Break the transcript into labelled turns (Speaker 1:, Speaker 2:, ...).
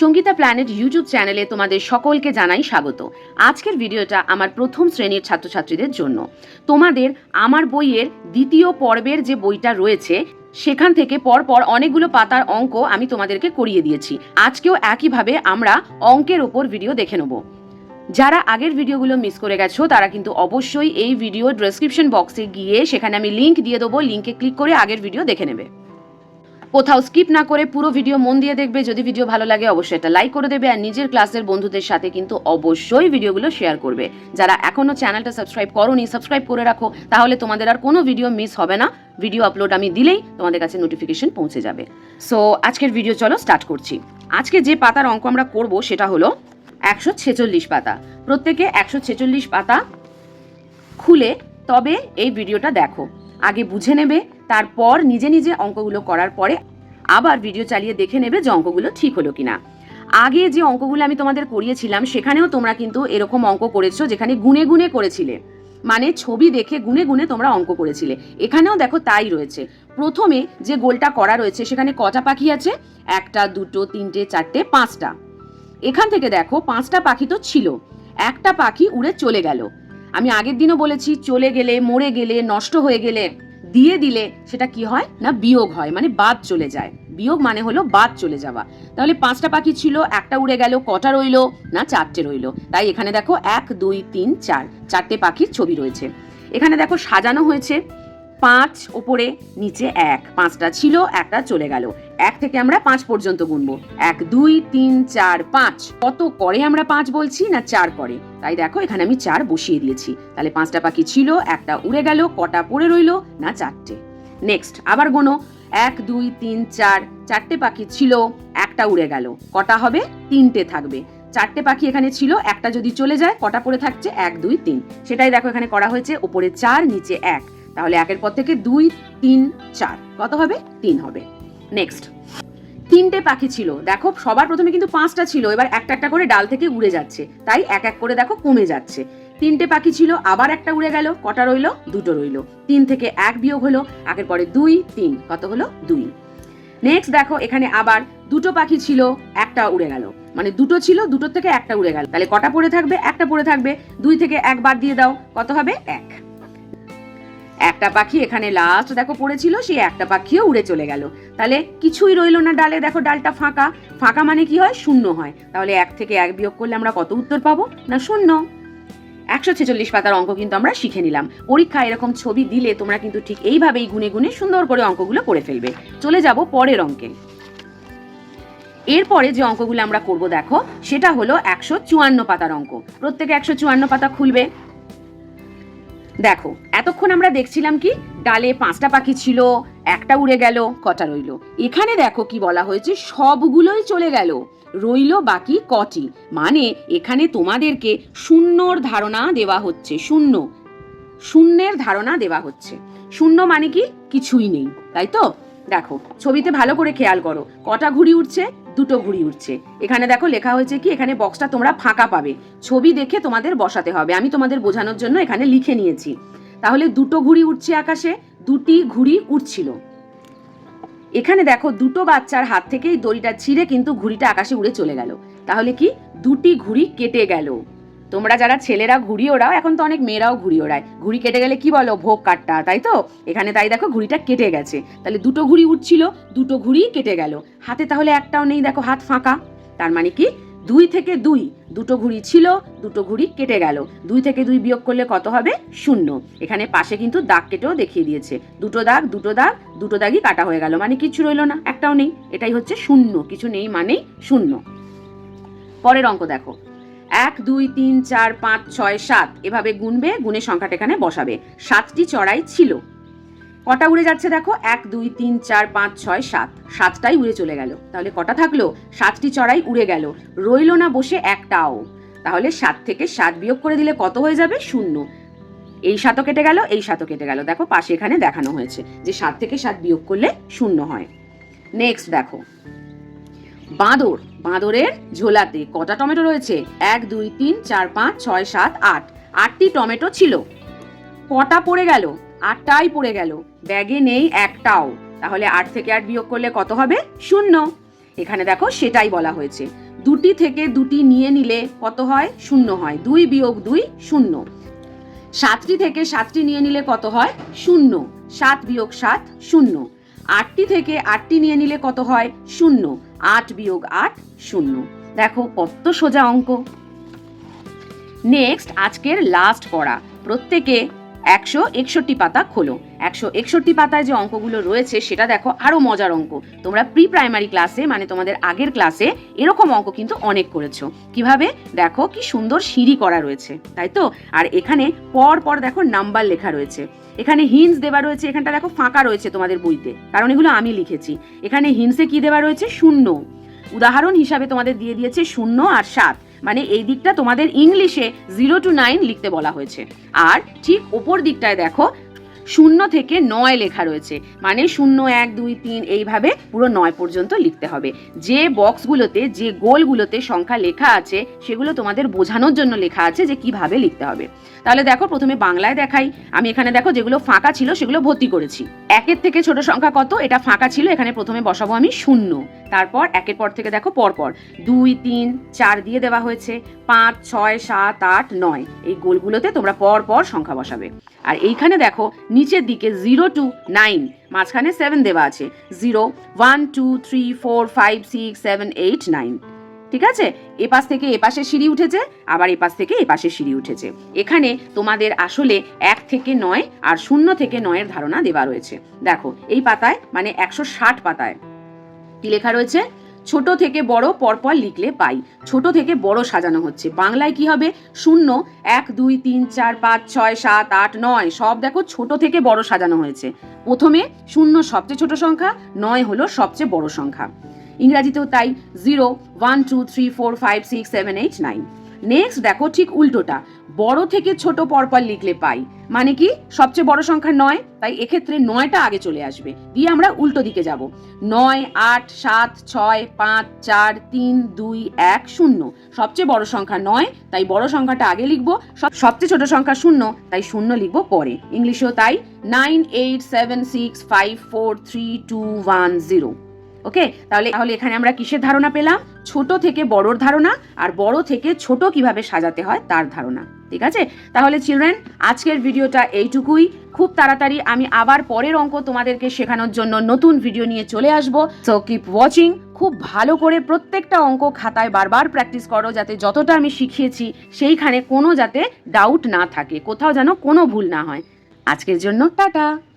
Speaker 1: Sangeeta planet YouTube চ্যানেলে তোমাদের সকলকে জানাই স্বাগত আজকের ভিডিওটা আমার প্রথম শ্রেণীর ছাত্রছাত্রীদের জন্য তোমাদের আমার বইয়ের দ্বিতীয় পর্বের যে বইটা রয়েছে সেখান থেকে পরপর অনেকগুলো পাতার অঙ্ক আমি তোমাদেরকে করিয়ে দিয়েছি আজকেও একইভাবে আমরা অঙ্কের ওপর ভিডিও দেখে নেব যারা আগের ভিডিওগুলো মিস করে গেছো তারা কিন্তু অবশ্যই এই ভিডিও ডেসক্রিপশন বক্সে গিয়ে সেখানে আমি লিঙ্ক দিয়ে দেবো লিঙ্কে ক্লিক করে আগের ভিডিও দেখে নেবে কোথাও স্কিপ না করে পুরো ভিডিও মন দিয়ে দেখবে যদি ভিডিও ভালো লাগে অবশ্যই এটা লাইক করে দেবে আর নিজের ক্লাসের বন্ধুদের সাথে কিন্তু অবশ্যই ভিডিওগুলো শেয়ার করবে যারা এখনও চ্যানেলটা সাবস্ক্রাইব করোনি সাবস্ক্রাইব করে রাখো তাহলে তোমাদের আর কোনো ভিডিও মিস হবে না ভিডিও আপলোড আমি দিলেই তোমাদের কাছে নোটিফিকেশন পৌঁছে যাবে সো আজকের ভিডিও চলো স্টার্ট করছি আজকে যে পাতার অঙ্ক আমরা করব সেটা হলো একশো ছেচল্লিশ পাতা প্রত্যেকে একশো ছেচল্লিশ পাতা খুলে তবে এই ভিডিওটা দেখো আগে বুঝে নেবে তারপর নিজে নিজে অঙ্কগুলো করার পরে আবার ভিডিও চালিয়ে দেখে নেবে যে অঙ্কগুলো ঠিক হলো কিনা আগে যে অঙ্কগুলো আমি তোমাদের করিয়েছিলাম সেখানেও তোমরা কিন্তু এরকম অঙ্ক করেছো যেখানে গুনে গুনে করেছিলে মানে ছবি দেখে গুনে গুনে তোমরা অঙ্ক করেছিলে এখানেও দেখো তাই রয়েছে প্রথমে যে গোলটা করা রয়েছে সেখানে কটা পাখি আছে একটা দুটো তিনটে চারটে পাঁচটা এখান থেকে দেখো পাঁচটা পাখি তো ছিল একটা পাখি উড়ে চলে গেল আমি আগের দিনও বলেছি চলে গেলে মরে গেলে নষ্ট হয়ে গেলে দিয়ে দিলে সেটা কি হয় না বিয়োগ হয় মানে বাদ চলে যায় বিয়োগ মানে হলো বাদ চলে যাওয়া তাহলে পাঁচটা পাখি ছিল একটা উড়ে গেল কটা রইল না চারটে রইল তাই এখানে দেখো এক দুই তিন চার চারটে পাখির ছবি রয়েছে এখানে দেখো সাজানো হয়েছে পাঁচ ওপরে নিচে এক পাঁচটা ছিল একটা চলে গেল এক থেকে আমরা পাঁচ পর্যন্ত গুনবো এক দুই তিন চার পাঁচ কত করে আমরা পাঁচ বলছি না চার করে তাই দেখো এখানে আমি চার বসিয়ে দিয়েছি তাহলে পাঁচটা পাখি ছিল একটা উড়ে গেল কটা পড়ে রইল না চারটে নেক্সট আবার গোনো এক দুই তিন চার চারটে পাখি ছিল একটা উড়ে গেল কটা হবে তিনটে থাকবে চারটে পাখি এখানে ছিল একটা যদি চলে যায় কটা পড়ে থাকছে এক দুই তিন সেটাই দেখো এখানে করা হয়েছে ওপরে চার নিচে এক তাহলে একের পর থেকে দুই তিন চার কত হবে তিন হবে নেক্সট তিনটে পাখি ছিল দেখো সবার প্রথমে কিন্তু পাঁচটা ছিল এবার একটা একটা করে ডাল থেকে উড়ে যাচ্ছে তাই এক এক করে দেখো কমে যাচ্ছে তিনটে পাখি ছিল আবার একটা উড়ে গেল কটা রইল দুটো রইল তিন থেকে এক বিয়োগ হলো একের পরে দুই তিন কত হলো দুই নেক্সট দেখো এখানে আবার দুটো পাখি ছিল একটা উড়ে গেল মানে দুটো ছিল দুটোর থেকে একটা উড়ে গেল তাহলে কটা পড়ে থাকবে একটা পড়ে থাকবে দুই থেকে এক বাদ দিয়ে দাও কত হবে এক একটা পাখি এখানে লাস্ট দেখো পড়েছিল সেই একটা পাখিও উড়ে চলে গেল তাহলে কিছুই রইল না ডালে দেখো ডালটা ফাঁকা ফাঁকা মানে কি হয় শূন্য হয় তাহলে এক থেকে এক বিয়োগ করলে আমরা কত উত্তর পাবো না শূন্য একশো ছেচল্লিশ পাতার অঙ্ক কিন্তু আমরা শিখে নিলাম পরীক্ষা এরকম ছবি দিলে তোমরা কিন্তু ঠিক এইভাবেই গুনে গুনে সুন্দর করে অঙ্কগুলো করে ফেলবে চলে যাব পরের অঙ্কে এরপরে যে অঙ্কগুলো আমরা করব দেখো সেটা হলো একশো চুয়ান্ন পাতার অঙ্ক প্রত্যেকে একশো চুয়ান্ন পাতা খুলবে দেখো এতক্ষণ আমরা দেখছিলাম কি ডালে পাঁচটা পাখি ছিল একটা উড়ে গেল কটা রইল এখানে দেখো কি বলা হয়েছে সবগুলোই চলে গেল রইল বাকি কটি মানে এখানে তোমাদেরকে শূন্যর ধারণা দেওয়া হচ্ছে শূন্য শূন্যের ধারণা দেওয়া হচ্ছে শূন্য মানে কি কিছুই নেই তাই তো দেখো ছবিতে ভালো করে খেয়াল করো কটা ঘুড়ি উঠছে দুটো ঘুড়ি উঠছে এখানে দেখো লেখা হয়েছে কি এখানে বক্সটা তোমরা ফাঁকা পাবে ছবি দেখে তোমাদের বসাতে হবে আমি তোমাদের বোঝানোর জন্য এখানে লিখে নিয়েছি তাহলে দুটো ঘুড়ি উঠছে আকাশে দুটি ঘুড়ি উঠছিল এখানে দেখো দুটো বাচ্চার হাত থেকেই দড়িটা ছিঁড়ে কিন্তু ঘুড়িটা আকাশে উড়ে চলে গেল তাহলে কি দুটি ঘুড়ি কেটে গেল তোমরা যারা ছেলেরা ঘুড়ি ওড়াও এখন তো অনেক মেয়েরাও ঘুড়ি ওড়ায় ঘুড়ি কেটে গেলে কি বলো ভোগ কাটটা তাই তো এখানে তাই দেখো ঘুড়িটা কেটে গেছে তাহলে দুটো ঘুড়ি উঠছিল দুটো ঘুড়ি কেটে গেল হাতে তাহলে একটাও নেই দেখো হাত ফাঁকা তার মানে কি দুই থেকে দুই দুটো ঘুড়ি ছিল দুটো ঘুড়ি কেটে গেল দুই থেকে দুই বিয়োগ করলে কত হবে শূন্য এখানে পাশে কিন্তু দাগ কেটেও দেখিয়ে দিয়েছে দুটো দাগ দুটো দাগ দুটো দাগই কাটা হয়ে গেল মানে কিছু রইল না একটাও নেই এটাই হচ্ছে শূন্য কিছু নেই মানেই শূন্য পরের অঙ্ক দেখো এক দুই তিন চার পাঁচ ছয় সাত এভাবে গুনবে গুণের সংখ্যাটা এখানে বসাবে সাতটি চড়াই ছিল কটা উড়ে যাচ্ছে দেখো এক দুই তিন চার পাঁচ ছয় সাত সাতটাই উড়ে চলে গেল তাহলে কটা থাকলো সাতটি চড়াই উড়ে গেল রইল না বসে একটাও তাহলে সাত থেকে সাত বিয়োগ করে দিলে কত হয়ে যাবে শূন্য এই সাতও কেটে গেল এই সাতও কেটে গেল দেখো পাশে এখানে দেখানো হয়েছে যে সাত থেকে সাত বিয়োগ করলে শূন্য হয় নেক্সট দেখো বাঁদর বাঁদরের ঝোলাতে কটা টমেটো রয়েছে এক দুই তিন চার পাঁচ ছয় সাত আট আটটি টমেটো ছিল কটা পড়ে গেল আটটাই পড়ে গেল ব্যাগে নেই একটাও তাহলে আট থেকে আট বিয়োগ করলে কত হবে শূন্য এখানে দেখো সেটাই বলা হয়েছে দুটি থেকে দুটি নিয়ে নিলে কত হয় শূন্য হয় দুই বিয়োগ দুই শূন্য সাতটি থেকে সাতটি নিয়ে নিলে কত হয় শূন্য সাত বিয়োগ সাত শূন্য আটটি থেকে আটটি নিয়ে নিলে কত হয় শূন্য আট বিয়োগ আট শূন্য দেখো কত সোজা অঙ্ক নেক্সট আজকের লাস্ট পড়া প্রত্যেকে একশো একষট্টি পাতা খোলো একশো একষট্টি পাতায় যে অঙ্কগুলো রয়েছে সেটা দেখো আরও মজার অঙ্ক তোমরা প্রি প্রাইমারি ক্লাসে মানে তোমাদের আগের ক্লাসে এরকম অঙ্ক কিন্তু অনেক করেছো কিভাবে দেখো কি সুন্দর সিঁড়ি করা রয়েছে তাই তো আর এখানে পর পর দেখো নাম্বার লেখা রয়েছে এখানে হিন্স দেওয়া রয়েছে এখানটা দেখো ফাঁকা রয়েছে তোমাদের বইতে কারণ এগুলো আমি লিখেছি এখানে হিন্সে কি দেওয়া রয়েছে শূন্য উদাহরণ হিসাবে তোমাদের দিয়ে দিয়েছে শূন্য আর সাত মানে এই দিকটা তোমাদের ইংলিশে জিরো টু নাইন লিখতে বলা হয়েছে আর ঠিক ওপর দিকটায় দেখো শূন্য থেকে নয় লেখা রয়েছে মানে শূন্য এক দুই তিন এইভাবে পুরো নয় পর্যন্ত লিখতে হবে যে বক্সগুলোতে যে গোলগুলোতে সংখ্যা লেখা আছে সেগুলো তোমাদের বোঝানোর জন্য লেখা আছে যে কিভাবে লিখতে হবে তাহলে দেখো প্রথমে বাংলায় দেখাই আমি এখানে দেখো যেগুলো ফাঁকা ছিল সেগুলো ভর্তি করেছি একের থেকে ছোট সংখ্যা কত এটা ফাঁকা ছিল এখানে প্রথমে বসাবো আমি শূন্য তারপর একের পর থেকে দেখো পরপর দুই তিন চার দিয়ে দেওয়া হয়েছে পাঁচ ছয় সাত আট নয় এই গোলগুলোতে তোমরা পর পর সংখ্যা বসাবে আর এইখানে দেখো নিচের দিকে জিরো টু নাইন মাঝখানে সেভেন দেওয়া আছে zero one two three four five six seven eight nine ঠিক আছে এপাশ থেকে এপাশে সিঁড়ি উঠেছে আবার এপাশ থেকে এপাশে সিঁড়ি উঠেছে এখানে তোমাদের আসলে এক থেকে নয় আর শূন্য থেকে নয়ের ধারণা দেওয়া রয়েছে দেখো এই পাতায় মানে একশো ষাট পাতায় কি লেখা রয়েছে ছোট থেকে বড় পরপর লিখলে পাই ছোট থেকে বড় সাজানো হচ্ছে বাংলায় কি হবে শূন্য এক দুই তিন চার পাঁচ ছয় সাত আট নয় সব দেখো ছোট থেকে বড় সাজানো হয়েছে প্রথমে শূন্য সবচেয়ে ছোট সংখ্যা নয় হলো সবচেয়ে বড় সংখ্যা ইংরাজিতেও তাই zero one two three four five six seven eight nine next দেখো ঠিক উল্টোটা বড় থেকে ছোট পরপর লিখলে পাই মানে কি সবচেয়ে বড় সংখ্যা নয় তাই এক্ষেত্রে নয়টা আগে চলে আসবে দিয়ে আমরা উল্টো দিকে যাব নয় আট সাত ছয় পাঁচ চার তিন দুই এক শূন্য সবচেয়ে বড় সংখ্যা নয় তাই বড় সংখ্যাটা আগে লিখবো সবচেয়ে ছোট সংখ্যা শূন্য তাই শূন্য লিখবো পরে ইংলিশেও তাই nine eight seven six five four three two one zero okay তাহলে তাহলে এখানে আমরা কিসের ধারণা পেলাম ছোট থেকে বড়র ধারণা আর বড় থেকে ছোট কিভাবে সাজাতে হয় তার ধারণা ঠিক আছে তাহলে চিলড্রেন আজকের ভিডিওটা এইটুকুই খুব তাড়াতাড়ি আমি আবার পরের অঙ্ক তোমাদেরকে শেখানোর জন্য নতুন ভিডিও নিয়ে চলে আসব সো কিপ ওয়াচিং খুব ভালো করে প্রত্যেকটা অঙ্ক খাতায় বারবার প্র্যাকটিস করো যাতে যতটা আমি শিখিয়েছি সেইখানে কোনো যাতে ডাউট না থাকে কোথাও যেন কোনো ভুল না হয় আজকের জন্য টাটা